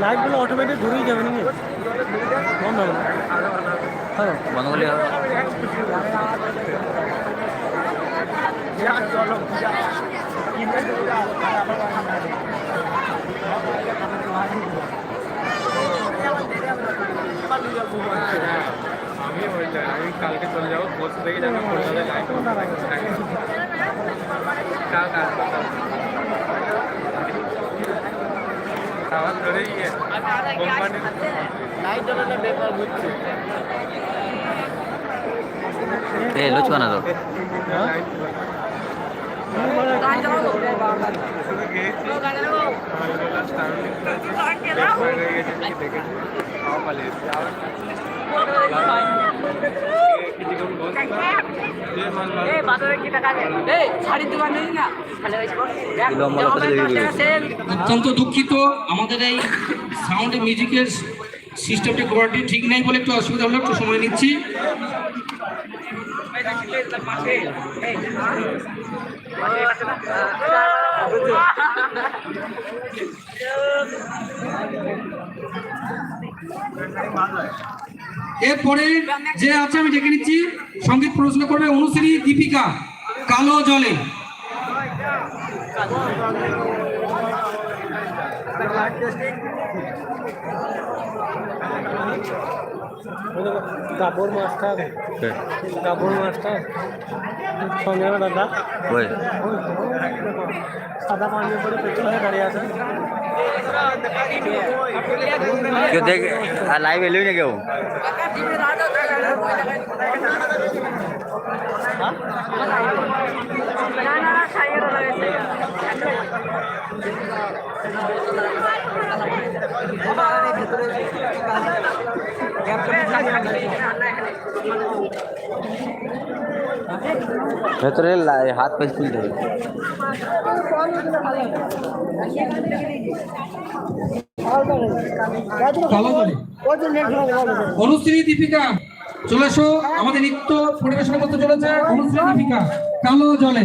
লাইটগুলো অটোমেটিক ঘুরেই যাবে নাকি? বন্ধ হবে হ্যাঁ। বন্ধ করলে হবে কালকে চলে যাব। বসে থেকে যাব কলকাতায় লাইট কাল কাজ খাওয়ার ধরে গিয়ে। কোম্পানি এ লুচকা না তো শুধু গিয়েছি লাস্ট দেখে অত্যন্ত দুঃখিত। আমাদের এই সাউন্ড মিউজিকের সিস্টেমটি কোয়ালিটি ঠিক নেই বলে একটু অসুবিধা হলো, একটু সময় নিচ্ছি। এরপরে যে আছে আমি ডেকে নিচ্ছি। সংগীত প্রশ্ন করবে অনুশ্রী দীপিকা কালো জলে। কাপড় মাস্টার। কাপড় মাস্টার। সঙ্গে দাদা। সাদা পাঞ্জাবি পরে পেছনে হয়ে দাঁড়িয়ে আছে। কেউ দেখ আর লাইভ এলোই না কেউ ভেতরে হাত পেজ অনুশ্রী দীপিকা, চলে এসো। আমাদের নৃত্য পরিবেশন করতে চলেছে অনুশ্রী দীপিকা। কালো জলে।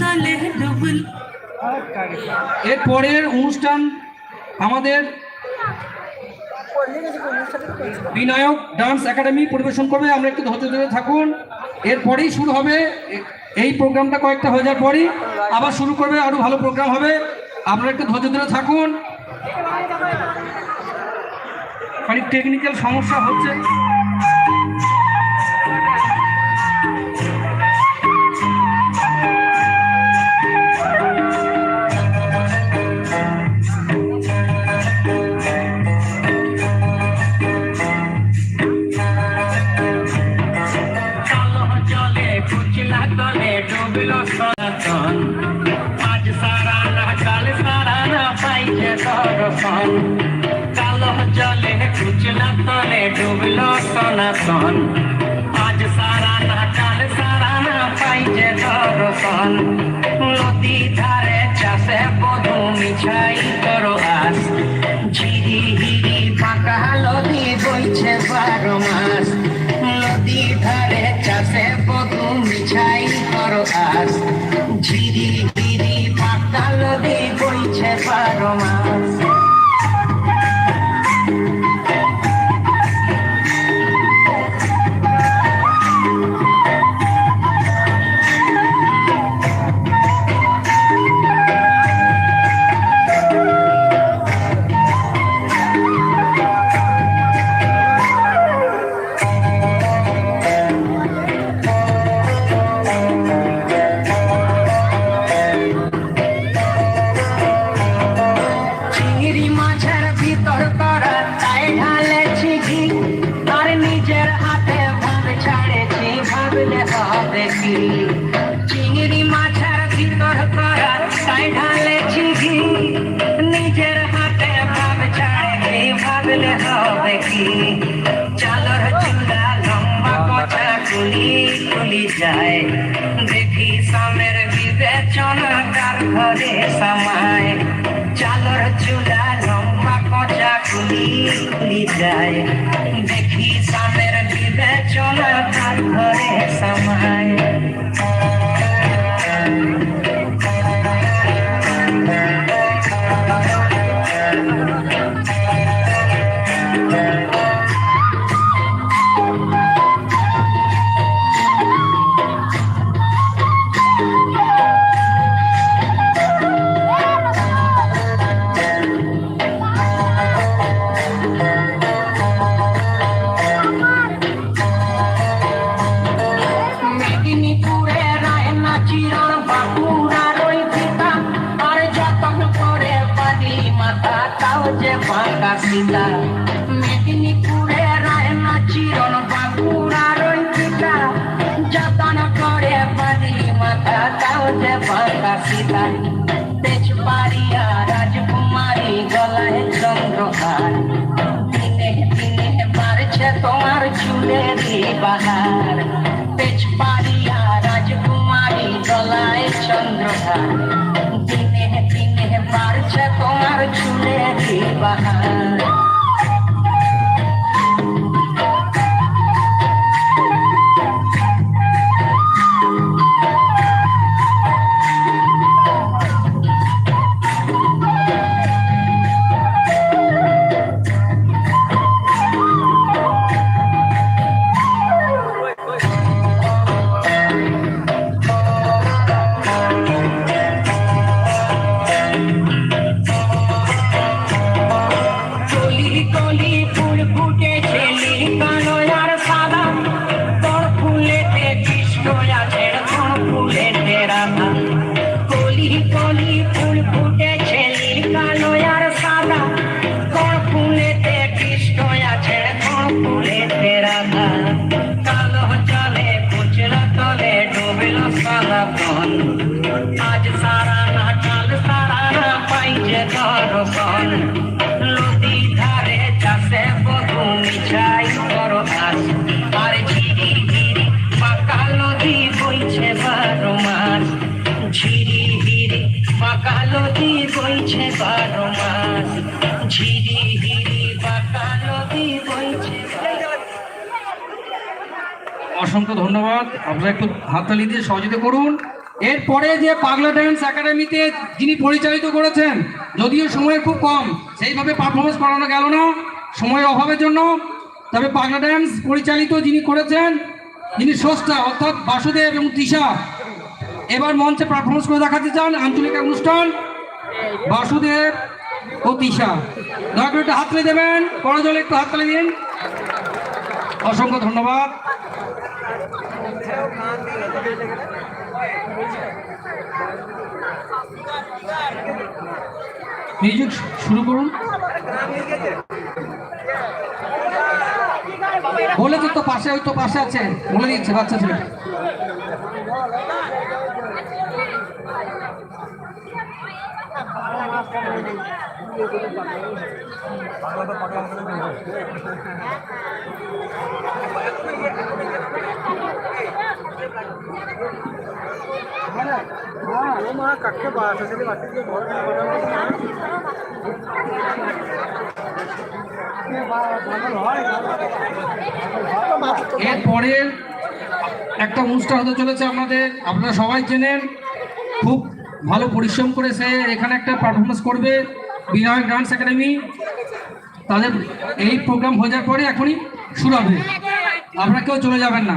তলে ডুবল এর পরের অনুষ্ঠান আমাদের বিনায়ক ডান্স একাডেমি পরিবেশন করবে। আমরা একটু ধৈর্য ধরে থাকুন। এরপরেই শুরু হবে। এই প্রোগ্রামটা কয়েকটা হয়ে যাওয়ার পরই আবার শুরু করবে। আরও ভালো প্রোগ্রাম হবে। আপনারা একটু ধৈর্য ধরে থাকুন। অনেক টেকনিক্যাল সমস্যা হচ্ছে। তলে ডুবল সনাতন আজ সারা না কাল সারা না পাইছে দর্শন নদী ধারে চাষে বধু মিছাই তোর আস ঝিরি হিরি ফাঁকা নদী বইছে বারো মাস নদী ধারে চাষে বধু মিছাই করো আস কচা কুলি কুলি যায় দেখি সামের চলা কার ঘরে সামায় তেজপাড়িয়া রাজকুমারী গলায় চন্দ্রহার দিনে দিনে বাড়ছে তোমার চুলেরই বাহার তেজপাড়িয়া রাজকুমারী গলায় চন্দ্রহার দিনে দিনে বাড়ছে তোমার চুলেরই বাহার অসংখ্য ধন্যবাদ। আপনারা একটু হাততালি দিয়ে সহযোগিতা করুন। এরপরে যে পাগলা ডান্স একাডেমিতে যিনি পরিচালিত করেছেন, যদিও সময় খুব কম, সেইভাবে পারফরমেন্স করানো গেল না। সময়ের অভাবের জন্য। তবে পাগলা ডান্স পরিচালিত যিনি করেছেন যিনি স্রষ্টা অর্থাৎ বাসুদেব এবং তৃষা এবার মঞ্চে পারফরমেন্স করে দেখাতে চান আঞ্চলিক অনুষ্ঠান। বাসুদেব দয়া করে একটু হাততালি দেবেন। করজলে একটু হাততালি দিন। অসংখ্য ধন্যবাদ। মিউজিক শুরু করুন। বলে তো পাশে, ওই তো পাশে আছে। বলে দিচ্ছে, বাচ্চা ছেলে। এরপরে একটা অনুষ্ঠান হতে চলেছে আপনাদের আপনারা সবাই চেনেন খুব ভালো পরিশ্রম করে সে এখানে একটা পারফরমেন্স করবে বিনায়ক ডান্স একাডেমি তাদের এই প্রোগ্রাম হয়ে যাওয়ার পরে এখনই শুরু হবে। আপনারা কেউ চলে যাবেন না।